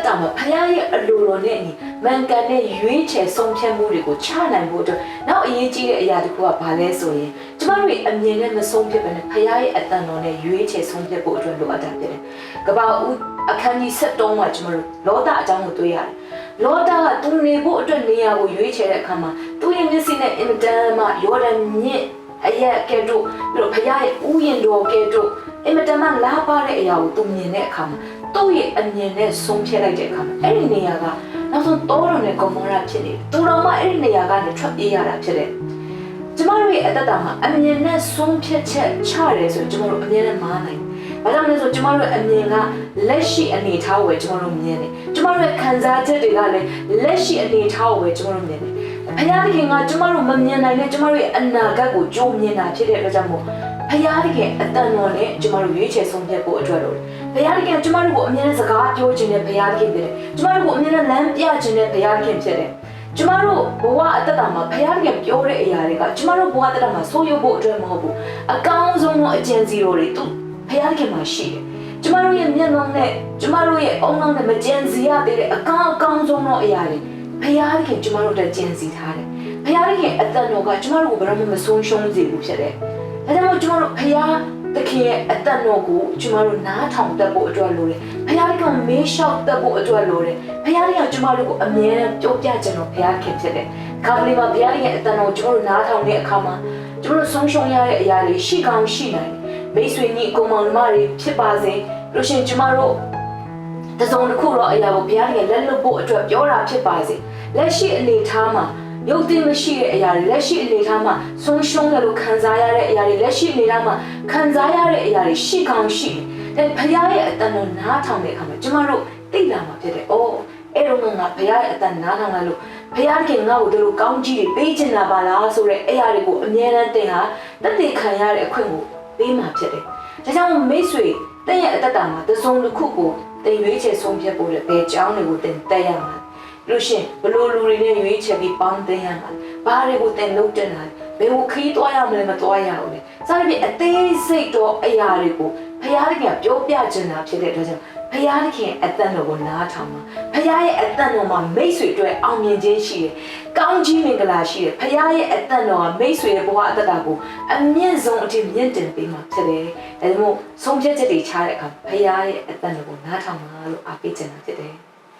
သက်တာမှာဖခင်ရဲ့အလိုတော်နဲ့အညီမန်ကန်တဲ့ရွေးချယ်ဆုံးဖြတ်မှုတွေကိုချနိုင်ဖို့အတွက်နောက်အရေးကြီးတဲ့အရာတစ်ခုကဘာလဲဆိုရင်ကျမတို့ရဲ့အမြင်နဲ့မဆုံးဖြတ်ဘဲနဲ့ဖခင်ရဲ့အတန်တော်နဲ့ရွေးချယ်ဆုံးဖြတ်ဖို့အတွက်လိုအပ်တာဖြစ်တယ်။ကပ္ပဦးအခန်းကြီး73မှာကျမတို့လောဒအကြောင်းကိုတွေ့ရတယ်။လောဒကသူနေဖို့အတွက်နေရာကိုရွေးချယ်တဲ့အခါမှာသူ့ရဲ့မျက်စိနဲ့အင်မတန်မှယော်ဒန်မြင့်အရက်ကဲတို့ပြီးတော့ဖခင်ရဲ့ဥယျာဉ်တော်ကဲတို့အင်မတန်မှလားပါတဲ့အရာကိုသူမြင်တဲ့အခါမှာ သူ့ရဲ့အမြင်နဲ့ဆုံးဖြတ်လိုက်တဲ့အခါမှာအဲ့ဒီနေရာကနောက်ဆုံးတောတော်နဲ့ဂေါမောရဖြစ်နေတယ်။သူတော်မှအဲ့ဒီနေရာကနေထွက်ပြေးရတာဖြစ်တယ်။ကျမတို့ရဲ့အတ္တတာမှာအမြင်နဲ့ဆုံးဖြတ်ချက်ချရတယ်ဆိုရင်ကျမတို့အမြင်နဲ့မားနိုင်တယ်။ဘာကြောင့်လဲဆိုကျမတို့အမြင်ကလက်ရှိအနေအထားကိုပဲကျမတို့မြင်တယ်။ကျမတို့ရဲ့ခံစားချက်တွေကလည်းလက်ရှိအနေအထားကိုပဲကျမတို့မြင်တယ်။ဖခင်တခင်ကကျမတို့မမြင်နိုင်တဲ့ကျမတို့ရဲ့အနာဂတ်ကိုကြိုးမြင်တာဖြစ်တဲ့အတွက်ကြောင့်မို့ ဖခင်တခင်အတန်တော်နဲ့ကျမတို့ရွေးချယ်ဆုံးဖြတ်ဖို့အတွက်လို့ဘုရားတခင်ကျမတို့ကိုအမြဲတမ်းစကားပြောခြင်းနဲ့ဘုရားတခင်ဖြစ်တယ်။ကျမတို့ကိုအမြဲတမ်းလမ်းပြခြင်းနဲ့ဘုရားတခင်ဖြစ်တယ်။ကျမတို့ဘဝအတ္တတာမှာဘုရားတခင်ပြောတဲ့အရာတွေကကျမတို့ဘဝအတ္တတာမှာဆိုးရုပ်ဖို့အတွက်မဟုတ်ဘူး။အကောင်းဆုံးသောအကျဉ်းစီတွေသူဘုရားတခင်မှာရှိတယ်။ကျမတို့ရဲ့မျက်လုံးနဲ့ကျမတို့ရဲ့အုံနောက်နဲ့မကျဉ်စီရသေးတဲ့အကောင်းအကောင်းဆုံးသောအရာတွေဘုရားတခင်ကျမတို့တက်ကျဉ်စီထားတယ်။ဘုရားတခင်အတ္တတော်ကကျမတို့ကိုဘယ်တော့မှမဆုံးရှုံးစေဘူးဖြစ်တယ်။ ဒါကြောင့်မို့ကျမတို့ဘုရားသခင်ရဲ့အသက်တော်ကိုကျမတို့နားထောင်တတ်ဖို့အတွက်လိုတယ်။ဘုရားကမေးလျှောက်တတ်ဖို့အတွက်လိုတယ်။ဘုရားကကျမတို့ကိုအမြဲတမ်းပြောပြခြင်းတော်ဘုရားခင်ဖြစ်တယ်။ခါပလီမှာဘုရားရဲ့အသက်တော်ကိုကျမတို့နားထောင်တဲ့အခါမှာကျမတို့ဆုံးရှုံးရတဲ့အရာတွေရှိကောင်းရှိနိုင်တယ်။မိတ်ဆွေညီအကောင်မောင်နှမတွေဖြစ်ပါစေ။လို့ရှရင်ကျမတို့တစုံတစ်ခုတော့အရာကိုဘုရားကလက်လွတ်ဖို့အတွက်ပြောတာဖြစ်ပါစေ။လက်ရှိအနေထားမှာ ရုပ်သိမ်းမရှိတဲ့အရာတွေလက်ရှိအနေထားမှာဆုံးရှုံးတယ်လို့ခံစားရတဲ့အရာတွေလက်ရှိအနေထားမှာခံစားရတဲ့အရာတွေရှိကောင်းရှိတယ်။ဒါဖခင်ရဲ့အတန်တော်နားထောင်တဲ့အခါမှာကျမတို့သိလာမှာဖြစ်တယ်။အော်အဲ့တော့ငါဖခင်ရဲ့အတန်နားထောင်လိုက်လို့ဖခင်ကငါ့ကိုတို့လိုကောင်းကြီးတွေပေးချင်တာပါလားဆိုတဲ့အရာတွေကိုအမြဲတမ်းသင်ဟာတသက်ခံရတဲ့အခွင့်ကိုပေးမှာဖြစ်တယ်။ဒါကြောင့်မိတ်ဆွေတင့်ရဲ့အတ္တတာမှာတစုံတစ်ခုကိုတင်ရွေးချယ်ဆုံးဖြတ်ဖို့လည်းဘယ်ကြောင်းတွေကိုတင်တက်ရမှာ လဲလို့ရှရင်ဘလို့လူတွေနဲ့ရွေးချယ်ပြီးပေါင်းတင်ရမှာဘာတွေကိုတင်လုပ်တင်တာဘယ်ကိုခီးသွားရမလဲမသွားရဘူးလေစသဖြင့်အသေးစိတ်တော့အရာတွေကိုဖခင်တခင်ပြောပြချင်တာဖြစ်တဲ့အတွက်ကြောင့်ဖခင်တခင်အသက်တော်ကိုနားထောင်မှာဖခင်ရဲ့အသက်တော်မှာမိတ်ဆွေတွေအောင်မြင်ခြင်းရှိတယ်ကောင်းကြီးမင်္ဂလာရှိတယ်ဖခင်ရဲ့အသက်တော်ကမိတ်ဆွေရဲ့ဘဝအသက်တာကိုအမြင့်ဆုံးအထိမြင့်တင်ပေးမှာဖြစ်တယ်ဒါကြောင့်မို့ဆုံးဖြတ်ချက်တွေချတဲ့အခါဖခင်ရဲ့အသက်တော်ကိုနားထောင်မှာလို့အားပေးချင်တာဖြစ်တယ်